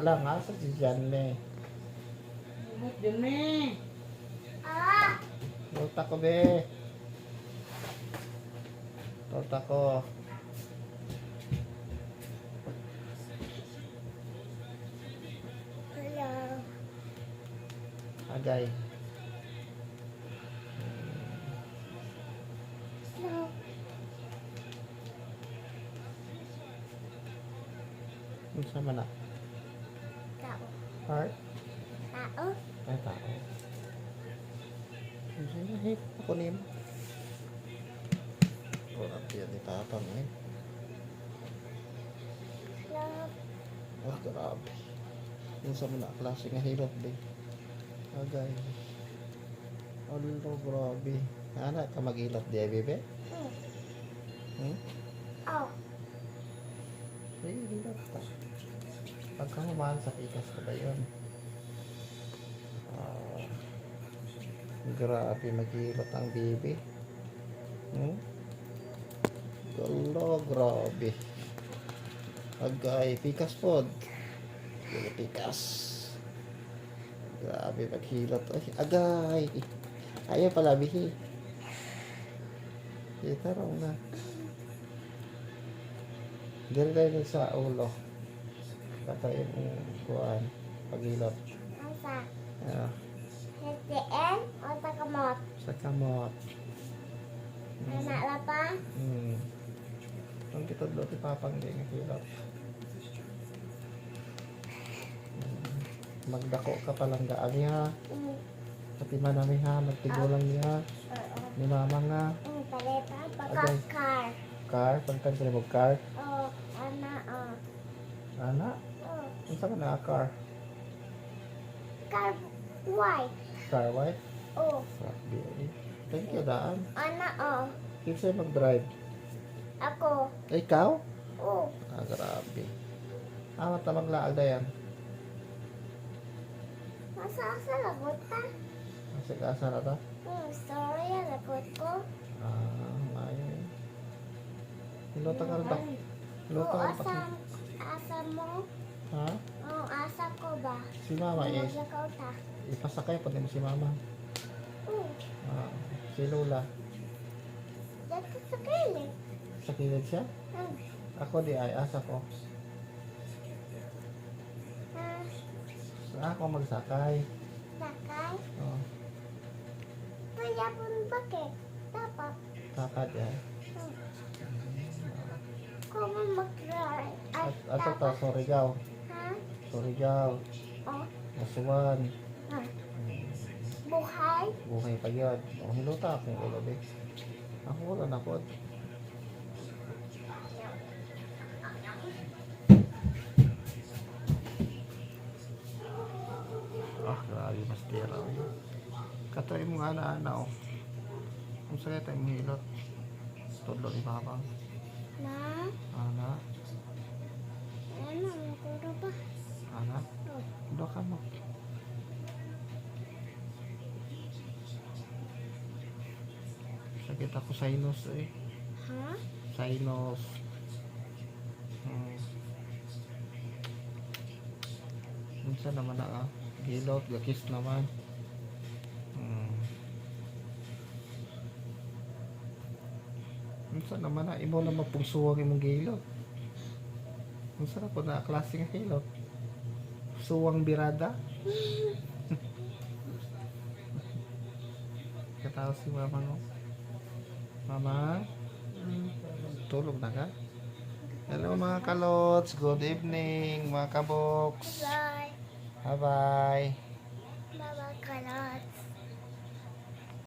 lang ha sa si Janme. Umot din me. Torta ko be. Torta ko. Hello. Agay. Hello. Unsa man na? Heart? Tao? Ay, tao. Unsa na hit? Ako nim. Wala yan ni Papa eh. Hello. Ah, grabe. Unsa man na klase nga hilot be. Agay. Alo, grabe. Ana ka magilot di ay bebe? Hmm. Hmm? Oh. Ay, hilot ta. Pagka humaan sa ikas ko ba yun? Ah, grabe maghilot ang bibi. Hmm? Galo, grabe. Agay, pikas pod. Pikas. Grabe maghilot. Ay, agay. Ayaw pala, bihi. Kita raw na. Dili tayo sa ulo. Katayin mo kuhaan. Paghilot. Asa? Ah, HTN o takamot? sa kamot. Anak lapa? Hmm. Ang kitod lo ti papang di nga hilot. Hmm. Magdako ka palang gaan niya. Hmm. Pati manami ha, magtigulang niya. Oo. Ni mama nga. Hmm. Paleta? Agay. Pagkakar. Car, pagkan sila mo car. Oh. Anak oh. Ana. Unsa ka na car? Car white. Car white? Oh. Eh. Thank you, daan. Anak oh. Kinsa mag-drive? Ako. Ikaw? Oh. Ah, grabe. Ah, mata maglaag na yan. Masa asa lagot ta? Kasi kaasa na ta? Hmm. Sorry lagot ko. Ah, mayo. Hilota ka rin ba? Hilota Oh, ka rin ba? asa, asa mo? Ha? Oh, asa ko ba? Si mama eh. Ta. Ipasakay pa din mo si mama. Hmm. Ah, si Lola. Dito sa kilid. Sa kilid siya? Hmm. Ako di ay asa ko. Ah, Sa ako magsakay. sakay. Oh, Kaya pun bakit? Dapat. kakad yan. Hmm. Kung mag-ride. Ay, At ato ta, dapat. sorry gaw. Ha? Sorry gaw. Oh. Nasuwan. Ah. Buhay. Buhay pa yun. Oh, hilota akong ulo di. Ako wala na po. Ah, grabe mas tira. Katry mo nga na ana oh. Kung sa'yo tayo mahilot. Tudlo ni Papa. Na? Ana, Ano? Ano ba? Ana. Oh. Tudlo ka mo. Sakit ako sinus eh. Ha? Sinus. Hmm. Minsan naman na ah. Gilot, gakis naman. Hmm. Minsan naman na, imo na mapungsuwang imong gilot. Na po na klase nga gilot. Suwang birada. Katawa si mama no. Mama? Tulog na ka? Hello mga kalots, good evening mga kaboks. Bye. Bye bye. Bye-bye, kalot.